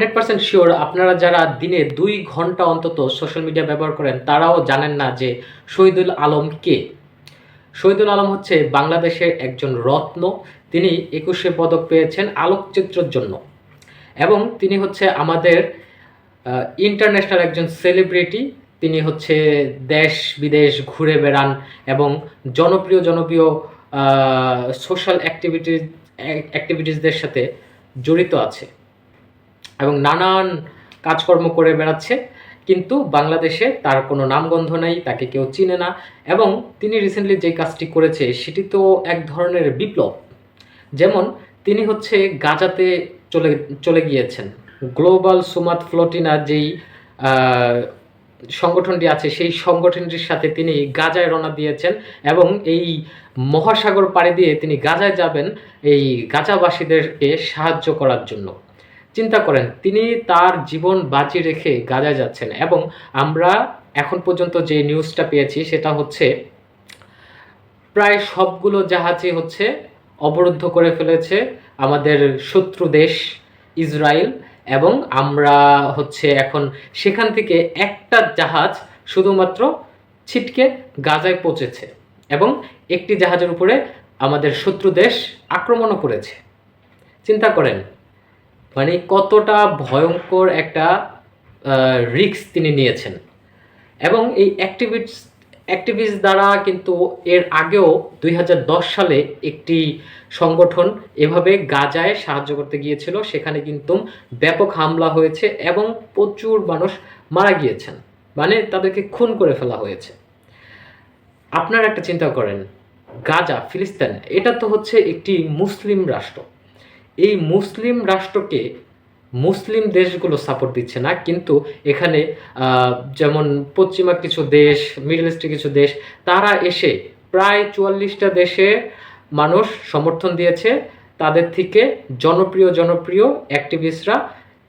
Hundred percent sure আপনারা যারা দিনে দুই ঘণ্টা অন্তত সোশ্যাল মিডিয়া ব্যবহার করেন, তারাও জানেন না যে শহীদুল আলম কে। শহীদুল আলম হচ্ছে বাংলাদেশের একজন রত্ন। তিনি একুশে পদক পেয়েছেন আলোকচিত্রের জন্য। এবং তিনি হচ্ছে আমাদের ইন্টারন্যাশনাল একজন সেলিব্রিটি তিনি হচ্ছে দেশ বিদেশ ঘুরে বেড়ান এবং জনপ্রিয় জনপ্রিয় সোশ্যাল অ্যাক্টিভিটিস অ্যাক্টিভিটিসদের সাথে জড়িত আছে। এবং নানান কাজকর্ম করে বেড়াচ্ছে, কিন্তু বাংলাদেশে তার কোনো নামগন্ধ নেই, তাকে কেউ চিনে না। এবং তিনি রিসেন্টলি যে কাজটি করেছে, সেটি তো এক ধরনের বিপ্লব। যেমন তিনি হচ্ছে গাজাতে চলে চলে গিয়েছেন। গ্লোবাল সুমাত ফ্লোটিনা যেই সংগঠনটি আছে, সেই সংগঠনটির সাথে তিনি গাজায় রওনা দিয়েছেন এবং এই মহাসাগর পাড়ি দিয়ে তিনি গাজায় যাবেন এই গাজাবাসীদেরকে সাহায্য করার জন্য। চিন্তা করেন, তিনি তার জীবন বাজি রেখে গাজায় যাচ্ছেন এবং আমরা এখন পর্যন্ত যে নিউজটা পেয়েছি সেটা হচ্ছে, প্রায় সবগুলো জাহাজই হচ্ছে অবরুদ্ধ করে ফেলেছে আমাদের শত্রু দেশ ইসরায়েল এবং আমরা হচ্ছে এখন সেখান থেকে একটা জাহাজ শুধুমাত্র ছিটকে গাজায় পৌঁছেছে এবং একটি জাহাজের উপরে আমাদের শত্রু দেশ আক্রমণও করেছে। চিন্তা করেন মানে কতটা ভয়ঙ্কর একটা রিস্ক তিনি নিয়েছেন। এবং এই অ্যাক্টিভিটস অ্যাক্টিভিস্ট দ্বারা কিন্তু এর আগেও দুই হাজার দশ সালে একটি সংগঠন এভাবে গাজায় সাহায্য করতে গিয়েছিল। সেখানে কিন্তু ব্যাপক হামলা হয়েছে এবং প্রচুর মানুষ মারা গিয়েছেন। মানে তাদেরকে খুন করে ফেলা হয়েছে। আপনারা একটা চিন্তা করেন, গাজা, ফিলিস্তিন, এটা তো হচ্ছে একটি মুসলিম রাষ্ট্র। এই মুসলিম রাষ্ট্রকে মুসলিম দেশগুলো সাপোর্ট দিচ্ছে না, কিন্তু এখানে যেমন পশ্চিমা কিছু দেশ মিডল ইস্টের কিছু দেশ, তারা এসে প্রায় চুয়াল্লিশটা দেশে মানুষ সমর্থন দিয়েছে। তাদের থেকে জনপ্রিয় জনপ্রিয় অ্যাক্টিভিস্টরা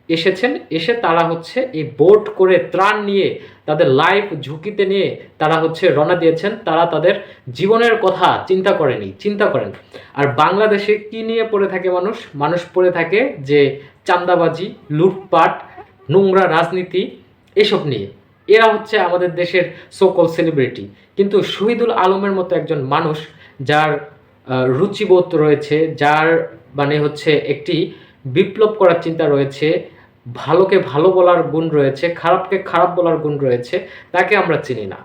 এসেছেন, এসে তারা হচ্ছে এই বোট করে ত্রাণ নিয়ে তাদের লাইফ ঝুঁকিতে নিয়ে তারা হচ্ছে রওনা দিয়েছেন। তারা তাদের জীবনের কথা চিন্তা করেনি, চিন্তা করেন। আর বাংলাদেশে কি নিয়ে পড়ে থাকে মানুষ? মানুষ পড়ে থাকে যে চাঁদাবাজি, লুটপাট, নোংরা রাজনীতি, এসব নিয়ে। এরা হচ্ছে আমাদের দেশের সকল সেলিব্রিটি কিন্তু শহীদুল আলমের মতো একজন মানুষ যার রুচিবোধ রয়েছে, যার মানে হচ্ছে একটি বিপ্লব করার চিন্তা রয়েছে, ভালোকে ভালো বলার গুণ রয়েছে, খারাপকে খারাপ বলার গুণ রয়েছে, তাকে আমরা চিনি না।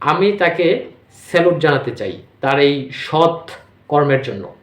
আমি তাকে স্যালুট জানাতে চাই তার এই সৎ কর্মের জন্য।